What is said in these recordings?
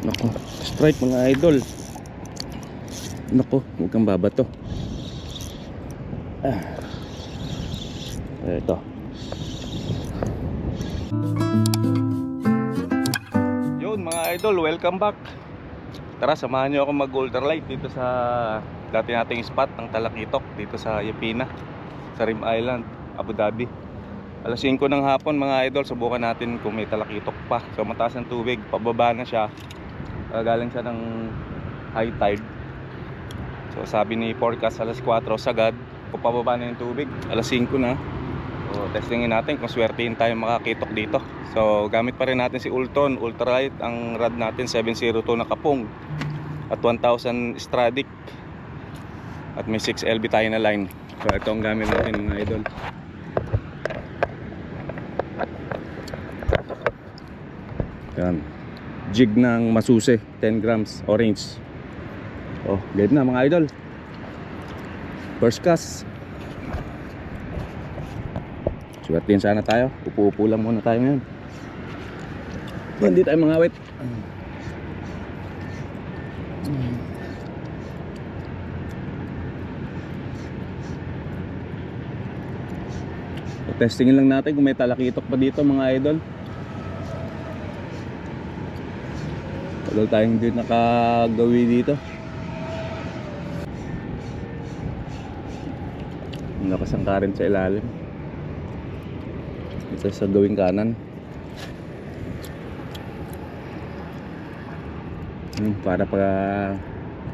Nako, strike mga idol. Nako, huwag kang babato. Ah. Ito. Yun mga idol, welcome back. Tara, samahan nyo ako mag ultralight dito sa dati nating spot ng Talakitok dito sa Yapina, sa Rim Island, Abu Dhabi. Alas 5 ng hapon mga idol, subukan natin kung may talakitok pa. So mataas ang tubig, pababa na siya. Uh, galing siya ng high tide. So sabi ni forecast alas 4 sagad, kung pababa na yung tubig, alas 5 na. So testingin natin kung swertein tayo makakitok dito. So gamit pa rin natin si Ultron, ultralight, ang rod natin 702 na kapong at 1000 Stradic at may 6 LB tayo na line. So ito ang gamit natin mga idol. Yan. Jig ng masuse, 10 grams, orange. Oh, dead na mga idol. First cast. Swertin sana tayo. Upo-upo lang muna tayo ngayon. Hindi tayo mga awit. Testingin lang natin kung may talakitok pa dito mga idol. Tagal tayong hindi nakagawi dito. Ang lakas ang current sa ilalim. Ito sa gawing kanan. Yun, para pa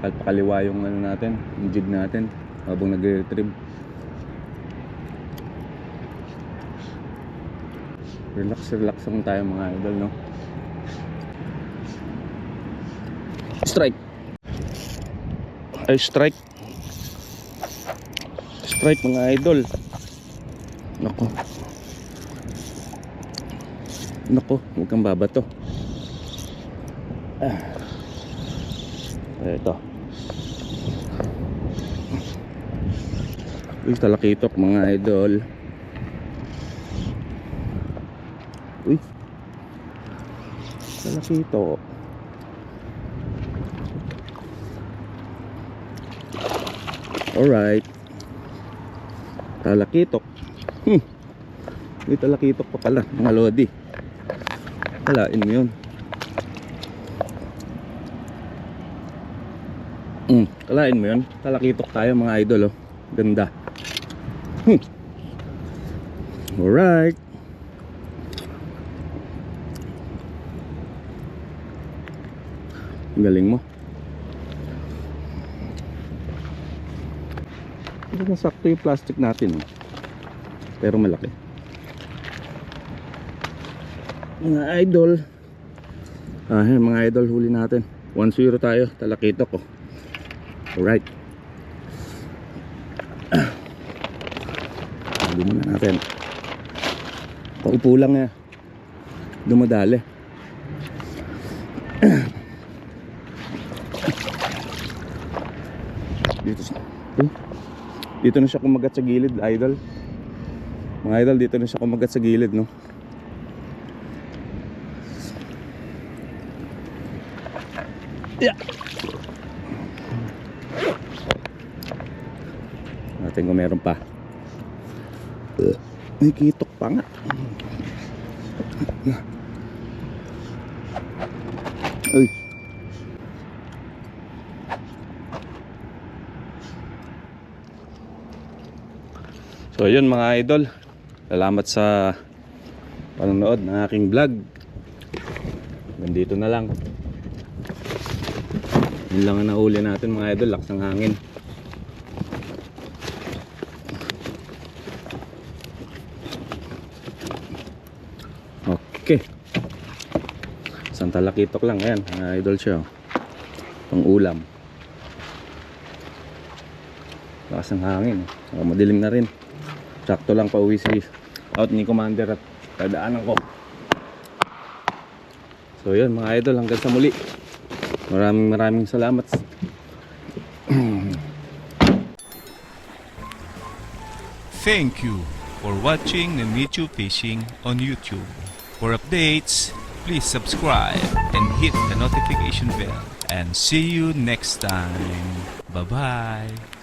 palpakaliwa yung ano natin, yung jig natin habang nagre-retrieve. Relax, relax lang tayo mga idol, no? Strike. Ay, strike. Strike mga idol. Nako. Nako, huwag kang babato. Ah. Ito. Uy, talakitok mga idol. Uy. Talakitok. Alright. Talakitok. Hmm. May talakitok pa pala, mga lodi. Kalain mo yun. Hmm, kalain mo yun. Talakitok tayo mga idol oh. Ganda. Hmm. Alright. Galing mo. Na sakto yung plastic natin. oh. Pero malaki. Mga idol. Ah, mga idol, huli natin. 1-0 tayo. Talakitok oh. Alright. Huli muna natin. Paupo lang eh. Dumadali. Dito siya. Oh. Dito na siya kumagat sa gilid, idol. Mga idol, dito na siya kumagat sa gilid, no? Yeah. Natin kung meron pa. May kitok pa nga. Uy. So yun mga idol. Salamat sa panonood ng aking vlog. Nandito na lang. Yun lang ang nahuli natin mga idol. Laks ng hangin. Okay. Isang talakitok lang. Ayan mga idol siya oh. Pang ulam. Lakas ng hangin. Oh. Madilim na rin Sakto lang pa uwi si out ni Commander at dadaanan ko. So yun mga idol hanggang sa muli. Maraming maraming salamat. Thank you for watching Nanichu Fishing on YouTube. For updates, please subscribe and hit the notification bell. And see you next time. Bye-bye.